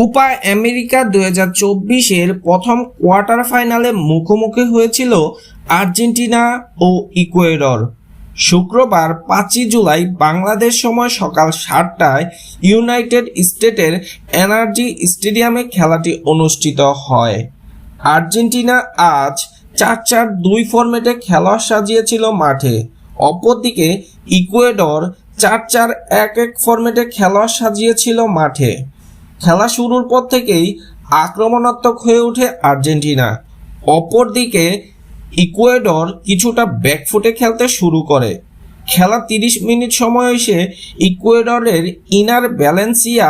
Copa America হাজার চব্বিশের প্রথম কোয়ার্টার ফাইনালে মুখোমুখি হয়েছিল আর্জেন্টিনা ও ইকুয়েডর। শুক্রবার পাঁচই জুলাই বাংলাদেশ সময় সকাল সাতটায় ইউনাইটেড স্টেটের এনার্জি স্টেডিয়ামে খেলাটি অনুষ্ঠিত হয়। আর্জেন্টিনা আজ চার চার দুই ফরম্যাটে খেলা সাজিয়েছিল মাঠে। অপরদিকে ইকুয়েডর চার চার এক এক ফরম্যাটে খেলা সাজিয়েছিল মাঠে। খেলা শুরুর পর থেকেই আক্রমণাত্মক হয়ে ওঠে আর্জেন্টিনা। অপরদিকে, ইকুয়েডর কিছুটা ব্যাকফুটে খেলতে শুরু করে। খেলা তিরিশ মিনিট সময় এসে ইকুয়েডরের ইনার ব্যালেন্সিয়া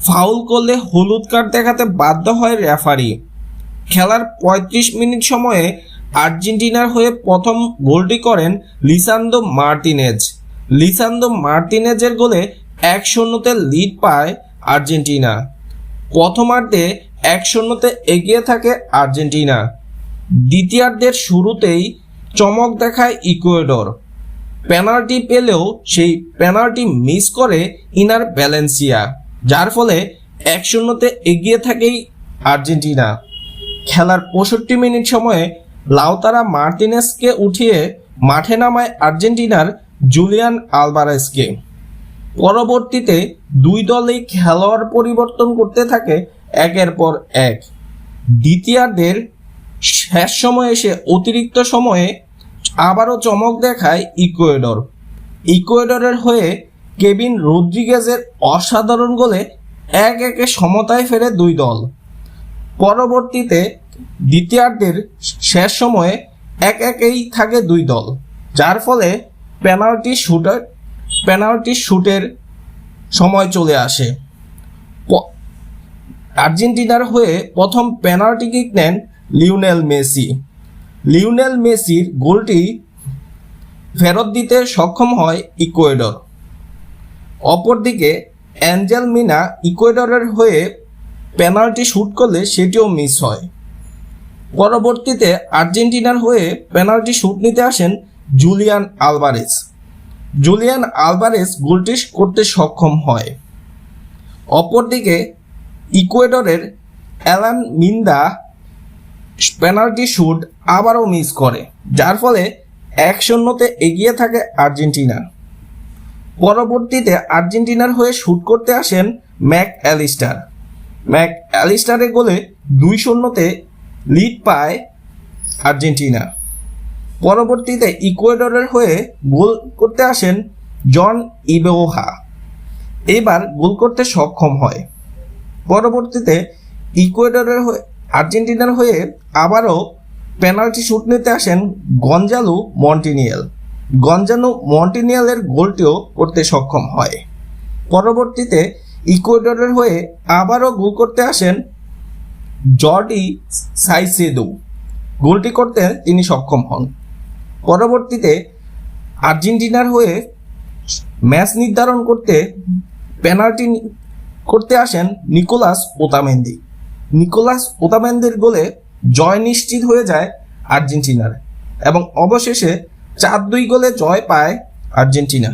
ফাউল করলে হলুদ কার্ড দেখাতে বাধ্য হয় রেফারি। খেলার ৩৫ মিনিট সময়ে আর্জেন্টিনার হয়ে প্রথম গোলটি করেন লিসান্দো মার্টিনেজ। লিসান্দো মার্টিনেজের গোলে এক শূন্যতে লিড পায় আর্জেন্টিনা। প্রথমার্ধে এক শূন্যতে এগিয়ে থাকে আর্জেন্টিনা। দ্বিতীয়ার্ধের শুরুতেই চমক দেখায় ইকুয়েডর। পেনাল্টি পেলেও সেই পেনাল্টি মিস করে ইনার ব্যালেন্সিয়া যার ফলে এক শূন্যতে এগিয়ে থাকেই আর্জেন্টিনা। খেলার পঁয়ষট্টি মিনিট সময়ে লাউতারা মার্টিনেসকে উঠিয়ে মাঠে নামায় আর্জেন্টিনার জুলিয়ান আলবারেসকে। পরবর্তীতে দুই দলই খেলোয়াড় পরিবর্তন করতে থাকে একের পর এক। দ্বিতীয়ার্ধের শেষ সময়ে এসে অতিরিক্ত সময়ে আবারও চমক দেখায় ইকুয়েডর। ইকুয়েডরের হয়ে কেবিন রদ্রিগেজের অসাধারণ গোলে এক একে সমতায় ফেরে দুই দল। পরবর্তীতে দ্বিতীয়ার্ধের শেষ সময়ে এক একেই থাকে দুই দল, যার ফলে পেনাল্টি শুটার পেনাল্টি শুটের সময় চলে আসে। আর্জেন্টিনার হয়ে প্রথম পেনাল্টি কিক নেন লিওনেল মেসি। লিওনেল মেসির গোলটি ফেরত দিতে সক্ষম হয় ইকুয়েডর। অপরদিকে অ্যাঞ্জেল মিনা ইকুয়েডরের হয়ে পেনাল্টি শুট করলে সেটিও মিস হয়। পরবর্তীতে আর্জেন্টিনার হয়ে পেনাল্টি শুট নিতে আসেন জুলিয়ান আলভারেজ। জুলিয়ান আলভারেস গোলটি করতে সক্ষম হয়। অপরদিকে, ইকুয়েডরের অ্যালান মিন্দা পেনাল্টি শুট আবারও মিস করে, যার ফলে এক শূন্যতে এগিয়ে থাকে আর্জেন্টিনা। পরবর্তীতে আর্জেন্টিনার হয়ে শুট করতে আসেন ম্যাক অ্যালিস্টার। ম্যাক অ্যালিস্টারের গোলে দুই শূন্যতে লিড পায় আর্জেন্টিনা। পরবর্তীতে ইকুয়েডরের হয়ে গোল করতে আসেন জন ইবেওহা। এবার গোল করতে সক্ষম হয়। পরবর্তীতে ইকুয়েডরের হয়ে, আর্জেন্টিনার হয়ে আবারও পেনাল্টি শুট নিতে আসেন গঞ্জালু মন্টিনিয়েল। গঞ্জালু মন্টিনিয়েলের গোলটিও করতে সক্ষম হয়। পরবর্তীতে ইকুয়েডরের হয়ে আবারও গোল করতে আসেন জর্ডি সাইসেদু। গোলটি করতে তিনি সক্ষম হন। পরবর্তীতে আর্জেন্টিনার হয়ে ম্যাচ নির্ধারণ করতে পেনাল্টি করতে আসেন নিকোলাস ওতামেন্দি। নিকোলাস ওতামেন্দির গোলে জয় নিশ্চিত হয়ে যায় আর্জেন্টিনার এবং অবশেষে চার দুই গোলে জয় পায় আর্জেন্টিনা।